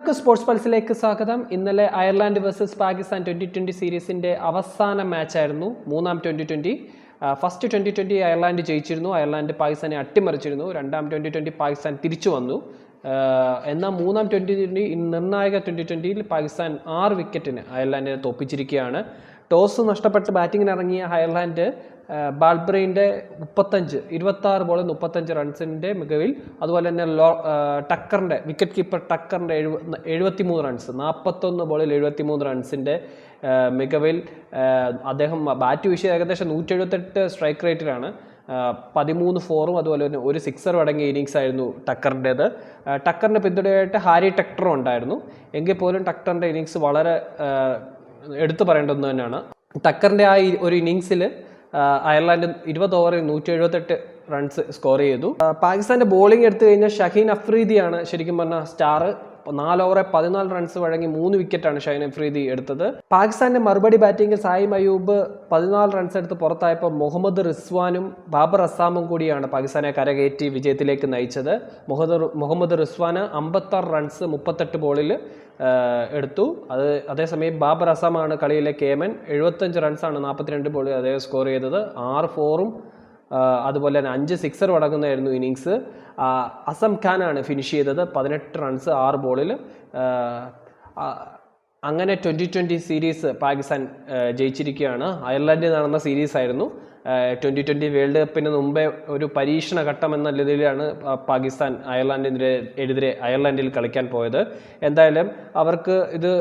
Sports പൾസിലേക്ക് സ്വാഗതം. ഇന്നലെ Ireland versus Pakistan twenty twenty സീരീസിന്റെ അവസാന മാച്ചായിരുന്നു മൂന്നാം twenty twenty first twenty twenty Ireland ജയിച്ചിരുന്നു. Ireland പാകിസ്ഥാനെ അട്ടിമറിച്ചിരുന്നു. രണ്ടാം ട്വന്റി ട്വന്റി പാകിസ്ഥാൻ തിരിച്ചു വന്നു. എന്നാൽ മൂന്നാം ട്വന്റി ട്വന്റി നിർണായക ട്വന്റി ട്വന്റിയിൽ പാകിസ്ഥാൻ ആറ് വിക്കറ്റിന് അയർലാൻഡിനെ തോപ്പിച്ചിരിക്കുകയാണ്. ടോസ് നഷ്ടപ്പെട്ട് ബാറ്റിങ്ങിനിറങ്ങിയ അയർലാൻഡ് ബാൾബ്രെയിന്റെ മുപ്പത്തഞ്ച് ഇരുപത്താറ് ബോളിൽ മുപ്പത്തഞ്ച് റൺസിന്റെ മികവിൽ അതുപോലെ തന്നെ ലോ ടക്കറിന്റെ വിക്കറ്റ് കീപ്പർ ടക്കറിന്റെ എഴുപ എഴുപത്തിമൂന്ന് റൺസ് നാൽപ്പത്തൊന്ന് ബോളിൽ എഴുപത്തിമൂന്ന് റൺസിന്റെ മികവിൽ അദ്ദേഹം ബാറ്റ് വീശിയത് ഏകദേശം നൂറ്റി എഴുപത്തെട്ട് സ്ട്രൈക്ക് റേറ്റിലാണ് പതിമൂന്ന് ഫോറും അതുപോലെ തന്നെ ഒരു സിക്സറും അടങ്ങിയ ഇന്നിങ്സ് ആയിരുന്നു ടക്കറിന്റേത്. ടക്കറിന്റെ പിന്തുണയായിട്ട് ഹാരി ടെക്ടറും ഉണ്ടായിരുന്നു. എങ്കിൽ പോലും ടക്കറിന്റെ ഇന്നിങ്സ് വളരെ എടുത്തു പറയേണ്ട ഒന്ന് തന്നെയാണ്. ടക്കറിന്റെ ആ ഒരു ഇന്നിങ്സിൽ അയർലാൻഡ് ഇരുപത് ഓവറിൽ നൂറ്റി എഴുപത്തെട്ട് റൺസ് സ്കോർ ചെയ്തു പാകിസ്ഥാന്റെ ബോളിംഗ് എടുത്തു കഴിഞ്ഞാൽ ഷഹീൻ അഫ്രീദിയാണ് ശരിക്കും പറഞ്ഞാൽ സ്റ്റാർ നാല് ഓവറെ പതിനാല് റൺസ് വഴങ്ങി മൂന്ന് വിക്കറ്റാണ് ഷൈൻ അഫ്രീദി എടുത്തത്. പാകിസ്ഥാന്റെ മറുപടി ബാറ്റിംഗിൽ സായിം അയൂബ് പതിനാല് റൺസ് എടുത്ത് പുറത്തായപ്പോൾ മുഹമ്മദ് റിസ്വാനും ബാബർ അസാമും കൂടിയാണ് പാകിസ്ഥാനെ കരകയറ്റി വിജയത്തിലേക്ക് നയിച്ചത്. മുഹമ്മദ് മുഹമ്മദ് റിസ്വാന് അമ്പത്താറ് റൺസ് മുപ്പത്തെട്ട് ബോളിൽ എടുത്തു. അത് അതേസമയം ബാബർ അസാമാണ് കളിയിലെ കേമൻ. എഴുപത്തഞ്ച് റൺസാണ് നാൽപ്പത്തിരണ്ട് ബോളിൽ അദ്ദേഹം സ്കോർ ചെയ്തത്. ആറ് ഫോറും അതുപോലെ തന്നെ അഞ്ച് സിക്സർ അടങ്ങുന്നതായിരുന്നു ഇന്നിങ്സ് അസം ഖാനാണ് ഫിനിഷ് ചെയ്തത്. പതിനെട്ട് റൺസ് ആറ് ബോളിൽ അങ്ങനെ ട്വന്റി ട്വന്റി സീരീസ് പാകിസ്ഥാൻ ജയിച്ചിരിക്കുകയാണ്. അയർലൻഡിൽ നടന്ന സീരീസ് ആയിരുന്നു. ട്വന്റി ട്വന്റി വേൾഡ് കപ്പിന് മുമ്പേ ഒരു പരീക്ഷണ ഘട്ടം എന്ന രീതിയിലാണ് പാകിസ്ഥാൻ അയർലൻഡിനെതിരെ എതിരെ അയർലൻഡിൽ കളിക്കാൻ പോയത്. എന്തായാലും അവർക്ക് ഇത്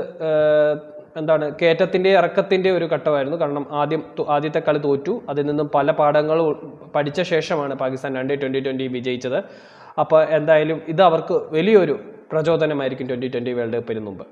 എന്താണ് കയറ്റത്തിന്റെ ഇറക്കത്തിന്റെ ഒരു ഘട്ടമായിരുന്നു. കാരണം ആദ്യം ആദ്യത്തെ കളി തോറ്റു. അതിൽ നിന്നും പല പാഠങ്ങളും പഠിച്ച ശേഷമാണ് പാകിസ്ഥാൻ രണ്ട് ട്വന്റി ട്വന്റി വിജയിച്ചത്. അപ്പോൾ എന്തായാലും ഇത് അവർക്ക് വലിയൊരു പ്രചോദനമായിരിക്കും ട്വന്റി ട്വന്റി വേൾഡ് കപ്പിന് മുമ്പ്.